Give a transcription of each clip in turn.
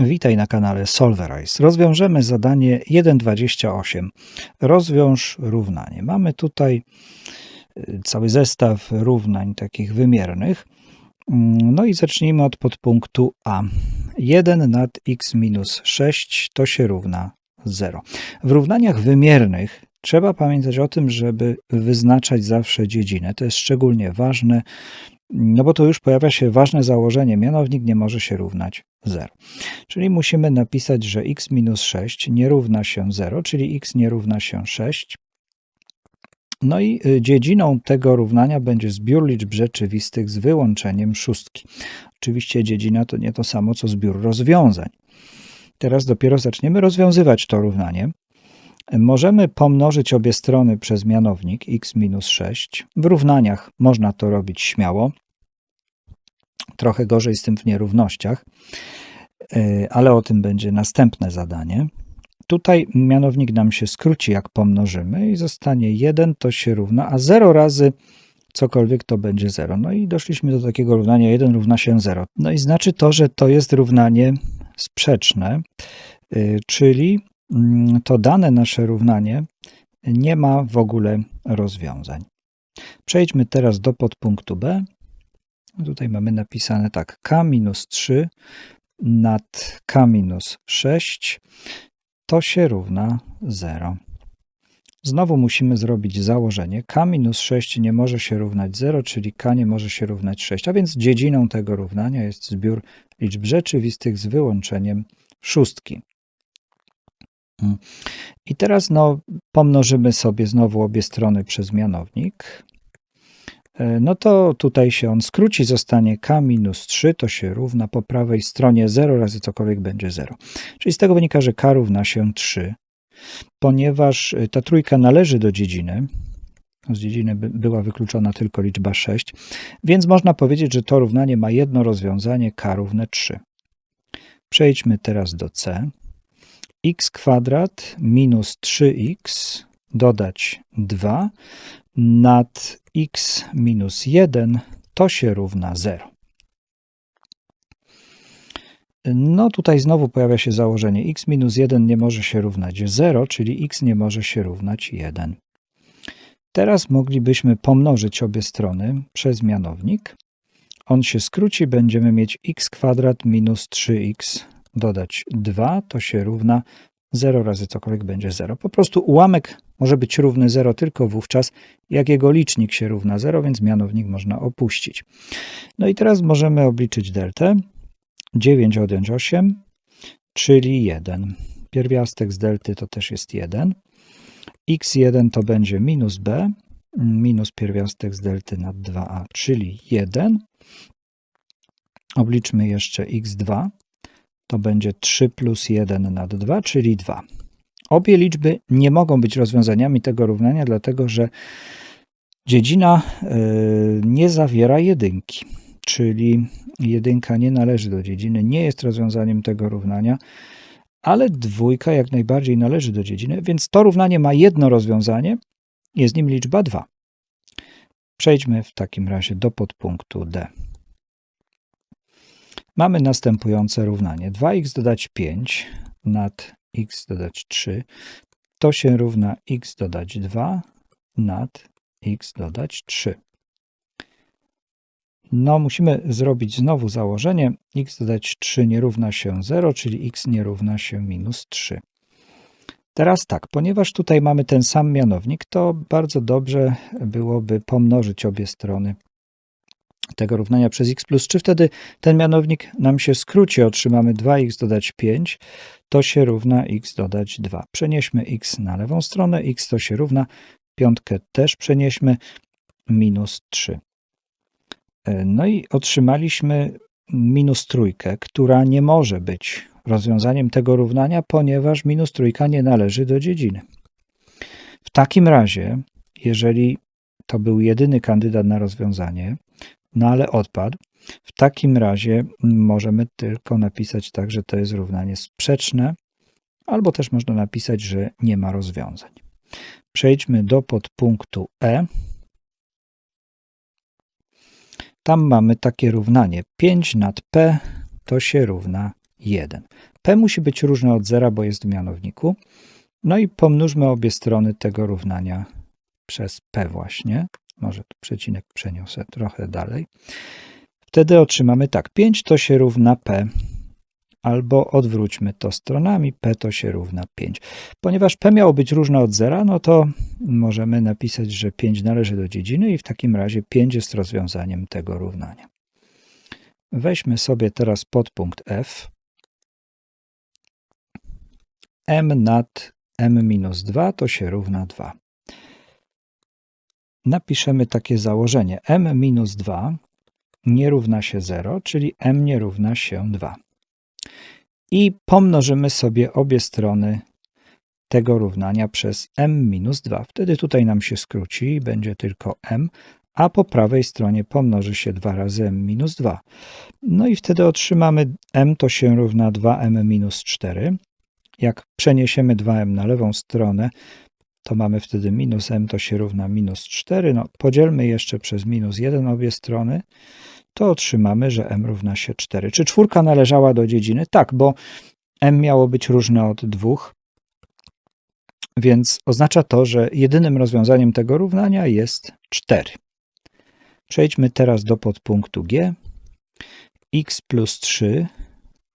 Witaj na kanale Solverize. Rozwiążemy zadanie 1.28. Rozwiąż równanie. Mamy tutaj y, cały zestaw równań takich wymiernych. Mm, No i zacznijmy od podpunktu A. 1 nad x minus 6 to się równa 0. W równaniach wymiernych trzeba pamiętać o tym, żeby wyznaczać zawsze dziedzinę. To jest szczególnie ważne, no bo to już pojawia się ważne założenie, mianownik nie może się równać 0. Czyli musimy napisać, że x minus 6 nie równa się 0, czyli x nie równa się 6. No i y, dziedziną tego równania będzie zbiór liczb rzeczywistych z wyłączeniem szóstki. Oczywiście dziedzina to nie to samo co zbiór rozwiązań. Teraz dopiero zaczniemy rozwiązywać to równanie. Możemy pomnożyć obie strony przez mianownik x minus 6. W równaniach można to robić śmiało. Trochę gorzej z tym w nierównościach, yy, ale o tym będzie następne zadanie. Tutaj mianownik nam się skróci, jak pomnożymy, i zostanie 1 to się równa, a 0 razy cokolwiek to będzie 0. No i doszliśmy do takiego równania 1 równa się 0. No i znaczy to, że to jest równanie sprzeczne, yy, czyli to dane nasze równanie nie ma w ogóle rozwiązań. Przejdźmy teraz do podpunktu B. Tutaj mamy napisane tak, k minus 3 nad k minus 6 to się równa 0. Znowu musimy zrobić założenie. k minus 6 nie może się równać 0, czyli k nie może się równać 6, a więc dziedziną tego równania jest zbiór liczb rzeczywistych z wyłączeniem szóstki. I teraz no, pomnożymy sobie znowu obie strony przez mianownik. E, No to tutaj się on skróci, zostanie k minus 3, to się równa po prawej stronie 0 razy cokolwiek będzie 0. Czyli z tego wynika, że k równa się 3, ponieważ y, ta trójka należy do dziedziny, z dziedziny by- była wykluczona tylko liczba 6, więc można powiedzieć, że to równanie ma jedno rozwiązanie k równe 3. Przejdźmy teraz do c. x kwadrat minus 3x dodać 2 nad x minus 1 to się równa 0. No tutaj znowu pojawia się założenie x minus 1 nie może się równać 0, czyli x nie może się równać 1. Teraz moglibyśmy pomnożyć obie strony przez mianownik. On się skróci, będziemy mieć x kwadrat minus 3x dodać 2, to się równa 0 razy cokolwiek będzie 0. Po prostu ułamek może być równy 0 tylko wówczas, jak jego licznik się równa 0, więc mianownik można opuścić. No i teraz możemy obliczyć deltę. 9 odjąć 8, czyli 1. Pierwiastek z delty to też jest 1. x1 to będzie minus b, minus pierwiastek z delty nad 2a, czyli 1. Obliczmy jeszcze x2, to będzie 3 plus 1 nad 2, czyli 2. Obie liczby nie mogą być rozwiązaniami tego równania, dlatego że dziedzina y, nie zawiera jedynki, czyli jedynka nie należy do dziedziny, nie jest rozwiązaniem tego równania, ale dwójka jak najbardziej należy do dziedziny, więc to równanie ma jedno rozwiązanie, jest nim liczba 2. Przejdźmy w takim razie do podpunktu D. Mamy następujące równanie. 2x dodać 5 nad x dodać 3 to się równa x dodać 2 nad x dodać 3. No, musimy zrobić znowu założenie. x dodać 3 nie równa się 0, czyli x nie równa się minus 3. Teraz tak, ponieważ tutaj mamy ten sam mianownik, to bardzo dobrze byłoby pomnożyć obie strony tego równania przez x plus 3. Wtedy ten mianownik nam się skróci. Otrzymamy 2x dodać 5, to się równa x dodać 2. Przenieśmy x na lewą stronę, x to się równa, piątkę też przenieśmy, minus 3. E, No i otrzymaliśmy minus trójkę, która nie może być rozwiązaniem tego równania, ponieważ minus trójka nie należy do dziedziny. W takim razie, jeżeli to był jedyny kandydat na rozwiązanie, no ale odpadł, w takim razie możemy tylko napisać tak, że to jest równanie sprzeczne, albo też można napisać, że nie ma rozwiązań. Przejdźmy do podpunktu E. Tam mamy takie równanie 5 nad p to się równa 1. p musi być różne od zera, bo jest w mianowniku. No i pomnóżmy obie strony tego równania przez p właśnie. Może tu przecinek przeniosę trochę dalej. Wtedy otrzymamy tak, 5 to się równa p, albo odwróćmy to stronami, p to się równa 5. Ponieważ p miało być różne od zera, no to możemy napisać, że 5 należy do dziedziny i w takim razie 5 jest rozwiązaniem tego równania. Weźmy sobie teraz podpunkt f. m nad m minus 2 to się równa 2. Napiszemy takie założenie. m minus 2 nie równa się 0, czyli m nie równa się 2. I pomnożymy sobie obie strony tego równania przez m minus 2. Wtedy tutaj nam się skróci i będzie tylko m, a po prawej stronie pomnoży się 2 razy m minus 2. No i wtedy otrzymamy m to się równa 2m minus 4. Jak przeniesiemy 2m na lewą stronę, to mamy wtedy minus m to się równa minus 4. No, podzielmy jeszcze przez minus 1 obie strony, to otrzymamy, że m równa się 4. Czy czwórka należała do dziedziny? Tak, bo m miało być różne od 2, więc oznacza to, że jedynym rozwiązaniem tego równania jest 4. Przejdźmy teraz do podpunktu g. x plus 3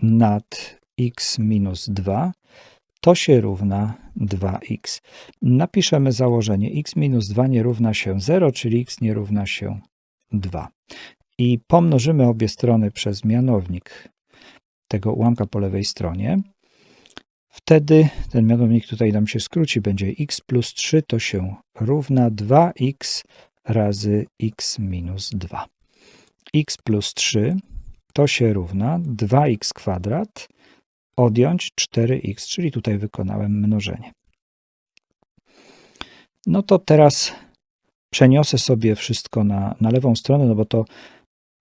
nad x minus 2 to się równa 2x. Napiszemy założenie x minus 2 nie równa się 0, czyli x nie równa się 2. I pomnożymy obie strony przez mianownik tego ułamka po lewej stronie. Wtedy ten mianownik tutaj nam się skróci, będzie x plus 3 to się równa 2x razy x minus 2. x plus 3 to się równa 2x kwadrat odjąć 4x, czyli tutaj wykonałem mnożenie. No to teraz przeniosę sobie wszystko na, na lewą stronę, no bo to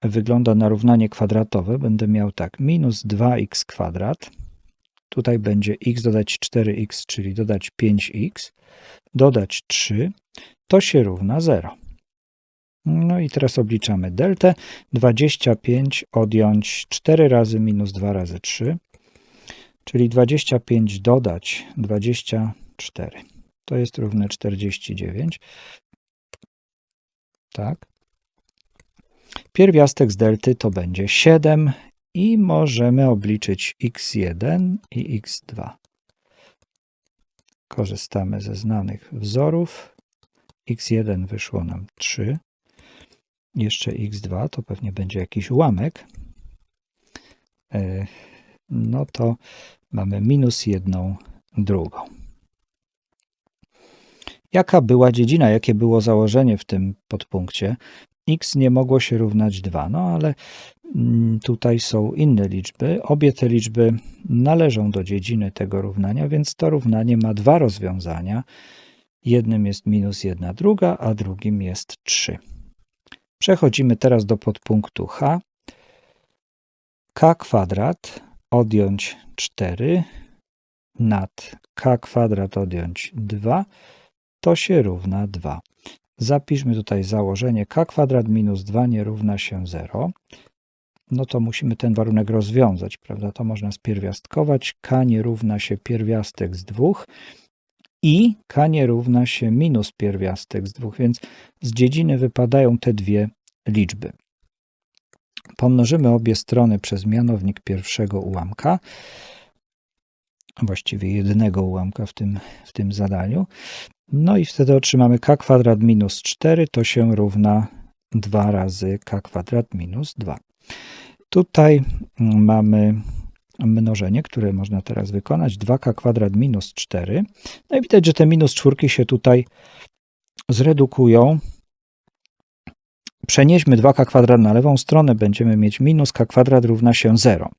wygląda na równanie kwadratowe. Będę miał tak, minus 2x kwadrat. Tutaj będzie x dodać 4x, czyli dodać 5x, dodać 3, to się równa 0. No i teraz obliczamy deltę. 25 odjąć 4 razy minus 2 razy 3, czyli 25 dodać 24. To jest równe 49. Tak. Pierwiastek z delty to będzie 7 i możemy obliczyć x1 i x2. Korzystamy ze znanych wzorów. x1 wyszło nam 3. Jeszcze x2 to pewnie będzie jakiś ułamek. E, no to mamy minus jedną drugą. Jaka była dziedzina, jakie było założenie w tym podpunkcie? x nie mogło się równać 2, no ale mm, tutaj są inne liczby. Obie te liczby należą do dziedziny tego równania, więc to równanie ma dwa rozwiązania. Jednym jest minus 1 druga, a drugim jest 3. Przechodzimy teraz do podpunktu h. k kwadrat odjąć 4 nad k kwadrat odjąć 2 to się równa 2. Zapiszmy tutaj założenie k kwadrat minus 2 nie równa się 0. No to musimy ten warunek rozwiązać, prawda? To można spierwiastkować. k nie równa się pierwiastek z 2 i k nie równa się minus pierwiastek z 2, więc z dziedziny wypadają te dwie liczby. Pomnożymy obie strony przez mianownik pierwszego ułamka, właściwie jedynego ułamka w tym, w tym zadaniu. No i wtedy otrzymamy k kwadrat minus 4, to się równa 2 razy k kwadrat minus 2. Tutaj mamy mnożenie, które można teraz wykonać. 2k kwadrat minus 4. No i widać, że te minus czwórki się tutaj zredukują. Przenieśmy 2k kwadrat na lewą stronę, będziemy mieć minus k kwadrat równa się 0.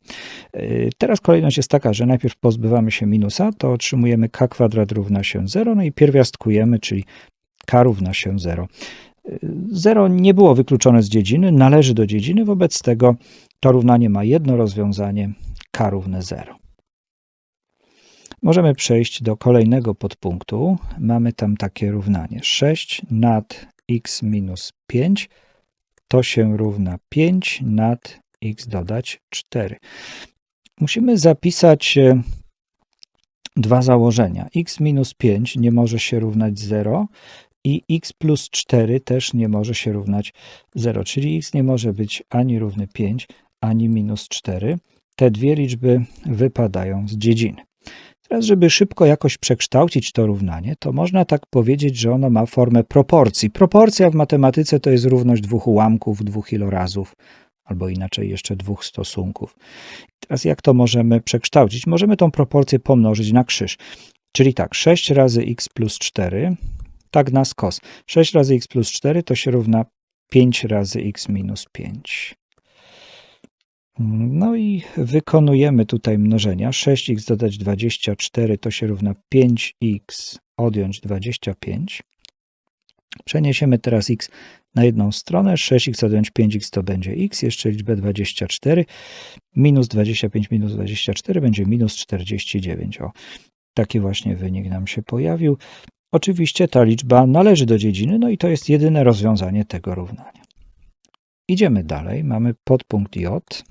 Yy, teraz kolejność jest taka, że najpierw pozbywamy się minusa, to otrzymujemy k kwadrat równa się 0, no i pierwiastkujemy, czyli k równa się 0. 0 yy, nie było wykluczone z dziedziny, należy do dziedziny, wobec tego to równanie ma jedno rozwiązanie, k równe 0. Możemy przejść do kolejnego podpunktu. Mamy tam takie równanie 6 nad x minus 5 to się równa 5 nad x dodać 4. musimy zapisać e, dwa założenia. x minus 5 nie może się równać 0 i x plus 4 też nie może się równać 0, czyli x nie może być ani równy 5, ani minus 4. Te dwie liczby wypadają z dziedziny. Teraz, żeby szybko jakoś przekształcić to równanie, to można tak powiedzieć, że ono ma formę proporcji. Proporcja w matematyce to jest równość dwóch ułamków, dwóch ilorazów, albo inaczej jeszcze dwóch stosunków. Teraz jak to możemy przekształcić? Możemy tą proporcję pomnożyć na krzyż. Czyli tak, 6 razy x plus 4, tak na skos. 6 razy x plus 4 to się równa 5 razy x minus 5. No i wykonujemy tutaj mnożenia. 6x dodać 24 to się równa 5x odjąć 25. Przeniesiemy teraz x na jedną stronę. 6x odjąć 5x to będzie x, jeszcze liczbę 24. Minus 25 minus 24 będzie minus 49. O, taki właśnie wynik nam się pojawił. Oczywiście ta liczba należy do dziedziny, no i to jest jedyne rozwiązanie tego równania. Idziemy dalej. Mamy podpunkt J.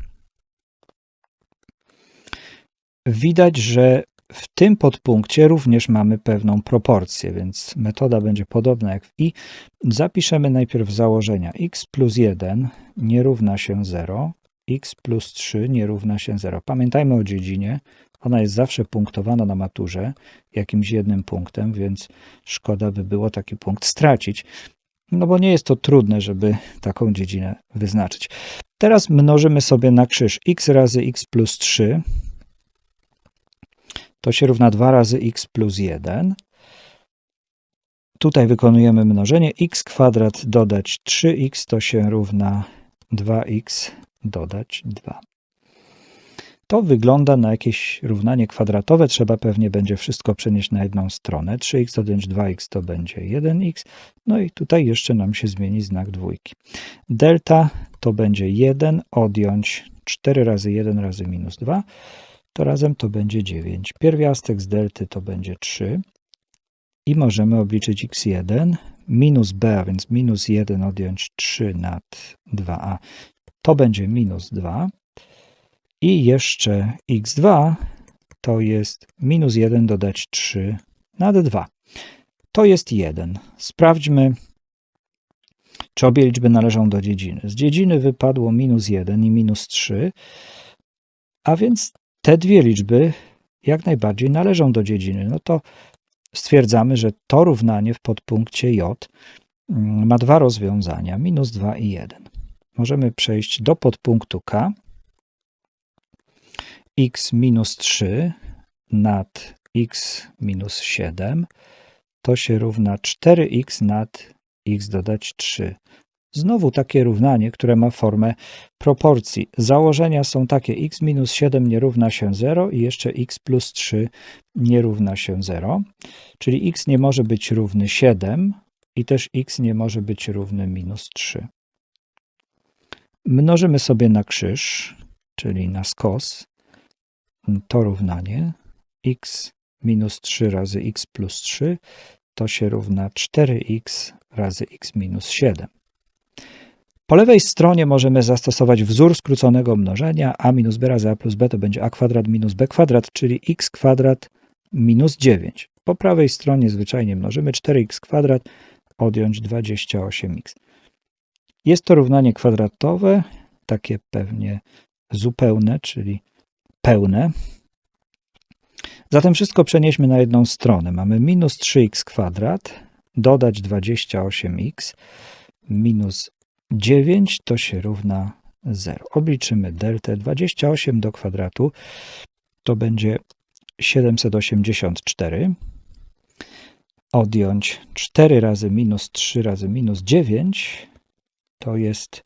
Widać, że w tym podpunkcie również mamy pewną proporcję, więc metoda będzie podobna jak w i. Zapiszemy najpierw założenia x plus 1 nie równa się 0, x plus 3 nie równa się 0. Pamiętajmy o dziedzinie, ona jest zawsze punktowana na maturze jakimś jednym punktem, więc szkoda by było taki punkt stracić. No bo nie jest to trudne, żeby taką dziedzinę wyznaczyć. Teraz mnożymy sobie na krzyż x razy x plus 3 to się równa 2 razy x plus 1. Tutaj wykonujemy mnożenie. x kwadrat dodać 3x to się równa 2x dodać 2. To wygląda na jakieś równanie kwadratowe. Trzeba pewnie będzie wszystko przenieść na jedną stronę. 3x odjąć 2x to będzie 1x. No i tutaj jeszcze nam się zmieni znak dwójki. Delta to będzie 1 odjąć 4 razy 1 razy minus 2 to razem to będzie 9. Pierwiastek z delty to będzie 3 i możemy obliczyć x1 minus b, a więc minus 1 odjąć 3 nad 2a. To będzie minus 2 i jeszcze x2 to jest minus 1 dodać 3 nad 2. To jest 1. Sprawdźmy, czy obie liczby należą do dziedziny. Z dziedziny wypadło minus 1 i minus 3, a więc te dwie liczby jak najbardziej należą do dziedziny. No to stwierdzamy, że to równanie w podpunkcie J mm, ma dwa rozwiązania, minus 2 i 1. Możemy przejść do podpunktu K. x minus 3 nad x minus 7 to się równa 4x nad x dodać 3. Znowu takie równanie, które ma formę proporcji. Założenia są takie x minus 7 nie równa się 0 i jeszcze x plus 3 nie równa się 0. Czyli x nie może być równy 7 i też x nie może być równy minus 3. Mnożymy sobie na krzyż, czyli na skos, to równanie. x minus 3 razy x plus 3 to się równa 4x razy x minus 7. Po lewej stronie możemy zastosować wzór skróconego mnożenia a minus b razy a plus b to będzie a kwadrat minus b kwadrat, czyli x kwadrat minus 9. Po prawej stronie zwyczajnie mnożymy 4x kwadrat odjąć 28x. Jest to równanie kwadratowe, takie pewnie zupełne, czyli pełne. Zatem wszystko przenieśmy na jedną stronę. Mamy minus 3x kwadrat, dodać 28x, minus 9 to się równa 0. Obliczymy deltę 28 do kwadratu. To będzie 784. Odjąć 4 razy minus 3 razy minus 9 to jest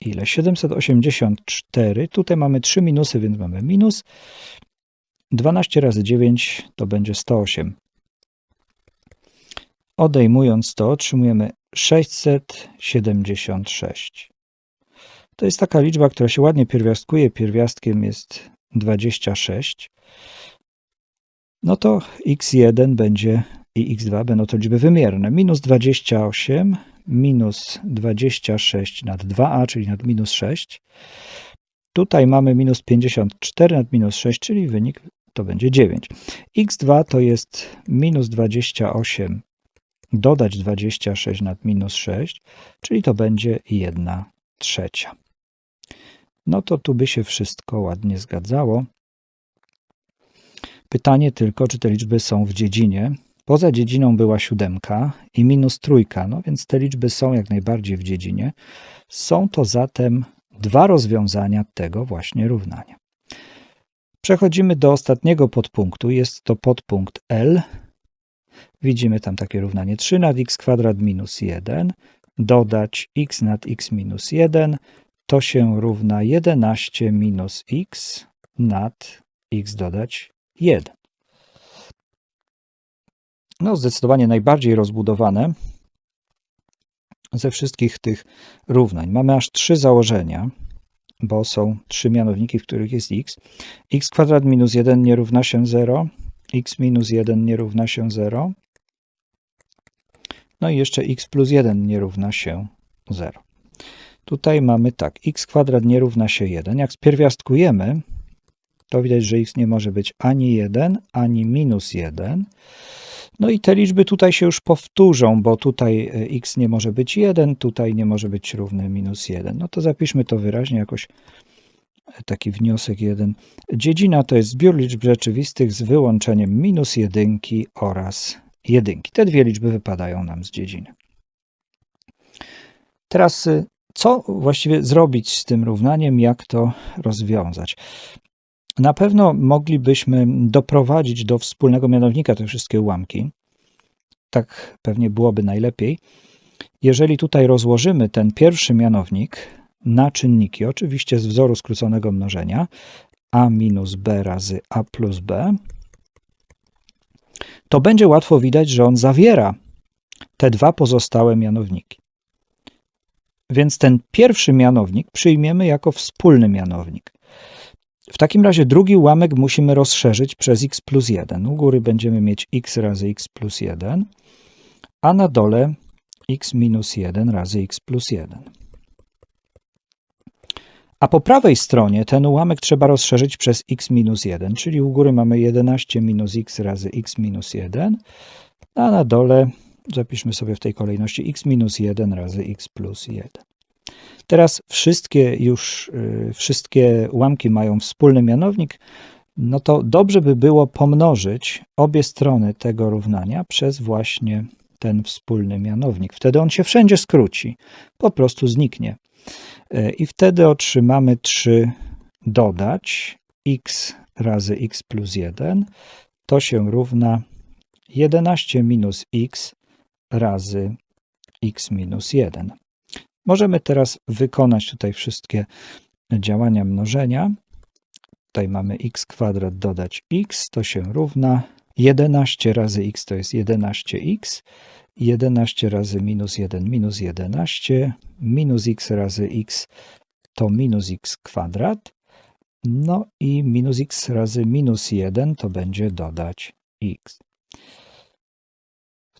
ile? 784. Tutaj mamy 3 minusy, więc mamy minus. 12 razy 9 to będzie 108. Odejmując to, otrzymujemy 676. To jest taka liczba, która się ładnie pierwiastkuje. Pierwiastkiem jest 26. No to x1 będzie i x2 będą to liczby wymierne. Minus 28 minus 26 nad 2a, czyli nad minus 6. Tutaj mamy minus 54 nad minus 6, czyli wynik to będzie 9. x2 to jest minus 28 dodać 26 nad minus 6, czyli to będzie 1 trzecia. No to tu by się wszystko ładnie zgadzało. Pytanie tylko, czy te liczby są w dziedzinie. Poza dziedziną była siódemka i minus trójka, no więc te liczby są jak najbardziej w dziedzinie. Są to zatem dwa rozwiązania tego właśnie równania. Przechodzimy do ostatniego podpunktu. Jest to podpunkt L. Widzimy tam takie równanie 3 nad x kwadrat minus 1 dodać x nad x minus 1 to się równa 11 minus x nad x dodać 1. No, zdecydowanie najbardziej rozbudowane ze wszystkich tych równań. Mamy aż trzy założenia, bo są trzy mianowniki, w których jest x. x kwadrat minus 1 nie równa się 0, x minus 1 nie równa się 0, no i jeszcze x plus 1 nie równa się 0. Tutaj mamy tak, x kwadrat nie równa się 1. Jak spierwiastkujemy, to widać, że x nie może być ani 1, ani minus 1. No i te liczby tutaj się już powtórzą, bo tutaj e, x nie może być 1, tutaj nie może być równy minus 1. No to zapiszmy to wyraźnie jakoś taki wniosek 1. Dziedzina to jest zbiór liczb rzeczywistych z wyłączeniem minus jedynki oraz jedynki. Te dwie liczby wypadają nam z dziedziny. Teraz y, co właściwie zrobić z tym równaniem, jak to rozwiązać? Na pewno moglibyśmy doprowadzić do wspólnego mianownika te wszystkie ułamki. Tak pewnie byłoby najlepiej. Jeżeli tutaj rozłożymy ten pierwszy mianownik na czynniki, oczywiście z wzoru skróconego mnożenia, a minus b razy a plus b, to będzie łatwo widać, że on zawiera te dwa pozostałe mianowniki. Więc ten pierwszy mianownik przyjmiemy jako wspólny mianownik. W takim razie drugi ułamek musimy rozszerzyć przez x plus 1. U góry będziemy mieć x razy x plus 1, a na dole x minus 1 razy x plus 1. A po prawej stronie ten ułamek trzeba rozszerzyć przez x minus 1, czyli u góry mamy 11 minus x razy x minus 1, a na dole zapiszmy sobie w tej kolejności x minus 1 razy x plus 1. Teraz wszystkie już, y, wszystkie ułamki mają wspólny mianownik, no to dobrze by było pomnożyć obie strony tego równania przez właśnie ten wspólny mianownik. Wtedy on się wszędzie skróci, po prostu zniknie. Y, I wtedy otrzymamy 3 dodać x razy x plus 1, to się równa 11 minus x razy x minus 1. Możemy teraz wykonać tutaj wszystkie działania mnożenia. Tutaj mamy x kwadrat dodać x, to się równa 11 razy x to jest 11x, 11 razy minus 1 minus 11, minus x razy x to minus x kwadrat, no i minus x razy minus 1 to będzie dodać x.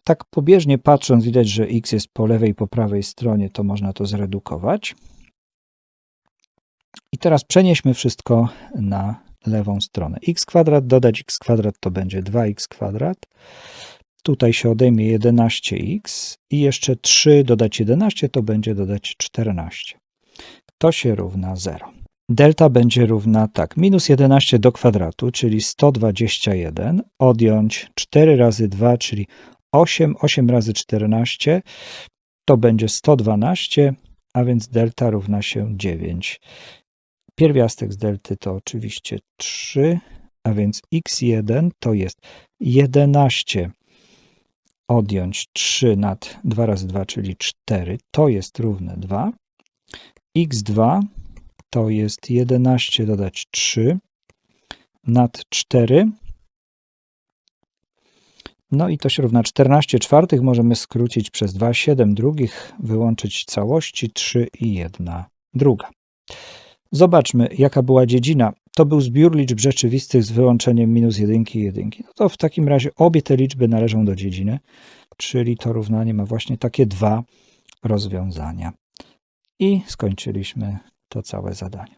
Tak pobieżnie patrząc widać, że x jest po lewej i po prawej stronie, to można to zredukować. I teraz przenieśmy wszystko na lewą stronę. x kwadrat dodać x kwadrat to będzie 2x kwadrat. Tutaj się odejmie 11x i jeszcze 3 dodać 11 to będzie dodać 14. To się równa 0. Delta będzie równa tak, minus 11 do kwadratu, czyli 121, odjąć 4 razy 2, czyli 8, 8 razy 14 to będzie 112, a więc delta równa się 9. Pierwiastek z delty to oczywiście 3, a więc x1 to jest 11 odjąć 3 nad 2 razy 2, czyli 4, to jest równe 2. x2 to jest 11 dodać 3 nad 4, no i to się równa 14 czwartych możemy skrócić przez 2, 7 drugich, wyłączyć całości, 3 i 1 druga. Zobaczmy, jaka była dziedzina. To był zbiór liczb rzeczywistych z wyłączeniem minus jedynki i jedynki. No to w takim razie obie te liczby należą do dziedziny, czyli to równanie ma właśnie takie dwa rozwiązania. I skończyliśmy to całe zadanie.